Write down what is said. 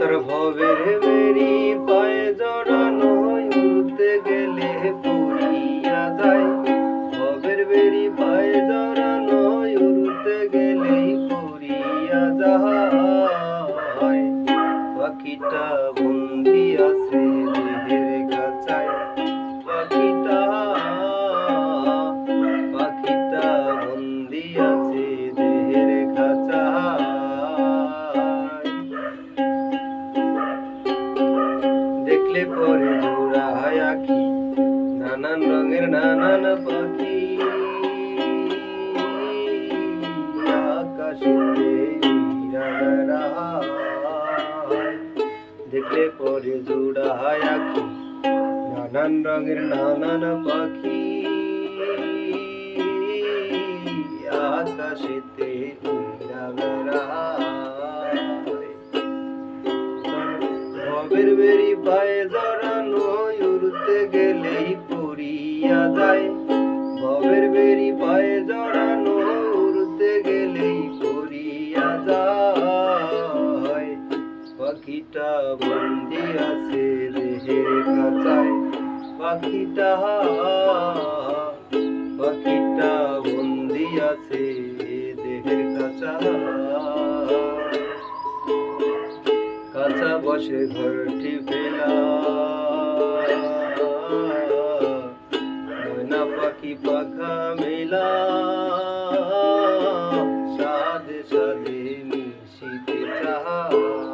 ভবের বেরি পায়ে জড়ানো উড়তে গেলে পুরিয়া যায়। ভবের বেরি পায়ে জড়ানো উড়তে গেলে পুরিয়া যায়। পাখিটা বন্দি আছে দেহের কাছায় পাখিটা পাখিটা বন্দি আছে দেখলে পরে জোড়া আঁকি নানান রঙের নানান পাখি। দেখলে পরে জোড়া আঁকি নানান রঙের নানান পাখি আকাশেতে উইরা বেড়ায়। ভবের বেরি পায়ে জড়ানো উড়তে গেলেই পড়িয়া যায়। ভবের বেরি পায়ে জড়ানো উড়তে গেলেই পড়িয়া যায়। পাখিটা বন্দি আছে দেহের খাঁচায় পাখিটা পাখিটা বন্দি আছে বসে ঘরটি পেলা পাখি পাখা মেলা। সাধে সাধে মিশিতে চাহা।